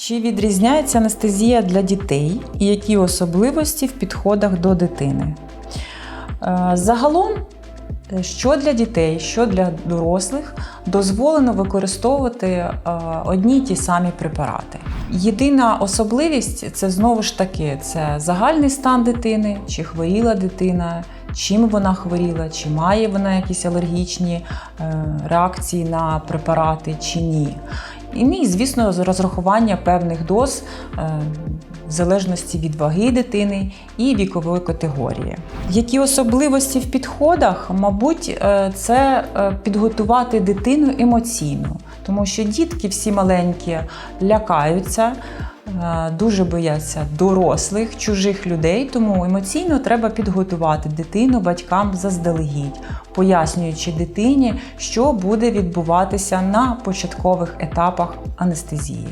Чи відрізняється анестезія для дітей і які особливості в підходах до дитини? Е, Загалом, е, що для дітей, що для дорослих, дозволено використовувати е, одні й ті самі препарати. Єдина особливість це знову ж таки це загальний стан дитини, чи хворіла дитина, чим вона хворіла, чи має вона якісь алергічні реакції на препарати чи ні. І, звісно, розрахування певних доз е, в залежності від ваги дитини і вікової категорії. Які особливості в підходах? Мабуть, е, це е, підготувати дитину емоційно, тому що дітки всі маленькі лякаються. Е, Дуже бояться дорослих, чужих людей, тому емоційно треба підготувати дитину батькам заздалегідь, пояснюючи дитині, що буде відбуватися на початкових етапах анестезії.